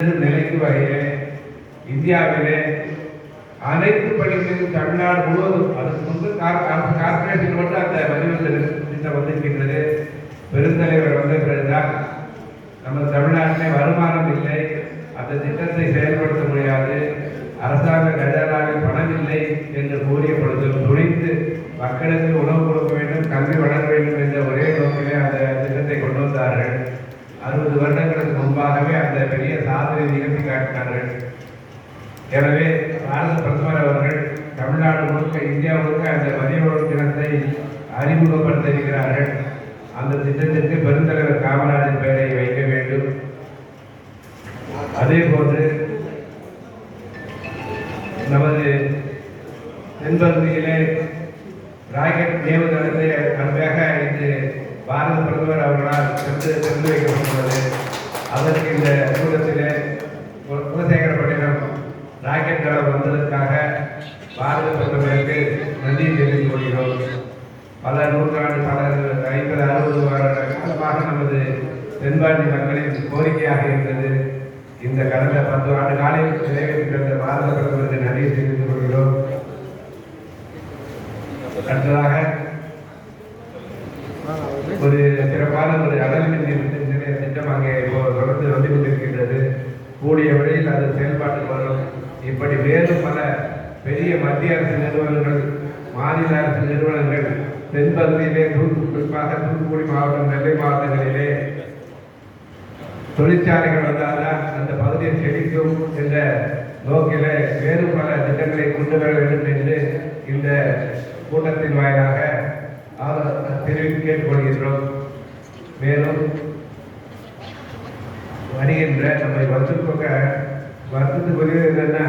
நிலைக்கு வகையிலே இந்தியாவிலே அனைத்து பள்ளிகளிலும் தமிழ்நாடு முழுவதும் அதுக்கு முன்பு அரசு கார்பரேஷன் மட்டும் அந்த வரிவந்த திட்டம் வந்திருக்கின்றது. பெருந்தலைவர் வந்த பிறகுதான் நம்ம தமிழ்நாட்டிலே வருமானம் இல்லை அந்த திட்டத்தை செயல்படுத்த முடியாது அரசாங்க கஜானாவில் பணம் இல்லை என்று கூறிய பொழுது மக்களுக்கு உணவு கொடுக்க வேண்டும் கல்வி வளர வேண்டும் என்ற ஒரே நோக்கிலே அந்த திட்டத்தை கொண்டு வந்தார்கள். அறுபது வருடங்களுக்கு முன்பாகவே அந்த பெரிய மாதிரி நிகழ்த்தி காட்டினார்கள். எனவே பாரத பிரதமர் அவர்கள் தமிழ்நாடு முழுக்க இந்தியா முழுக்க அந்த மதியோடு தினத்தை அறிமுகப்படுத்தியிருக்கிறார்கள். அந்த திட்டத்திற்கு பெருந்தலைவர் காமராஜர் பெயரை வைக்க வேண்டும். அதே போன்று நமது தென்பகுதியிலே ராக்கெட் ஏவுதளத்தை அன்பாக இன்று பாரத பிரதமர் அவர்களால் திறந்து திறந்து வைக்கப்பட்டுள்ளது. அதற்கு இந்த கூட்டத்திலே ராக்கெட் வந்ததற்காக பாரத பிரதமருக்கு நன்றி தெரிவித்துக் கொள்கிறோம். பல நூற்றாண்டு பல ஐம்பது அறுபது வருட காலமாக நமது தென்பாண்டி மக்களின் கோரிக்கையாக இருந்தது. இந்த கடந்த பத்து ஆண்டு காலையில் நிறைவேற்றிருந்த பாரத பிரதமருக்கு நன்றி தெரிவித்துக் கொள்கிறோம். அடுத்ததாக ஒரு சிறப்பான ஒரு அடல் மின் நிலைய திட்டம் அங்கே தொடர்ந்து வந்து கொண்டிருக்கின்றது. கூடிய வழியில் அது செயல்பாட்டுக்கு வரும். இப்படி வேறு பல பெரிய மத்திய அரசு நிறுவனங்கள் மாநில அரசு நிறுவனங்கள் தென்பகுதியிலே தூத்து குறிப்பாக தூத்துக்குடி மாவட்டம் நெல்லை மாவட்டங்களிலே தொழிற்சாலைகள் வந்தால்தான் அந்த பகுதியை செழிக்கும் என்ற நோக்கில வேறு பல திட்டங்களை கொண்டு வர வேண்டும் என்று இந்த கூட்டத்தின் வாயிலாக தெரிவித்து கேட்டுக்கொள்கின்றோம். மேலும் வருகின்ற நம்மை வருத்தத்துக்கு வருத்தத்துக்குரிய என்னென்னா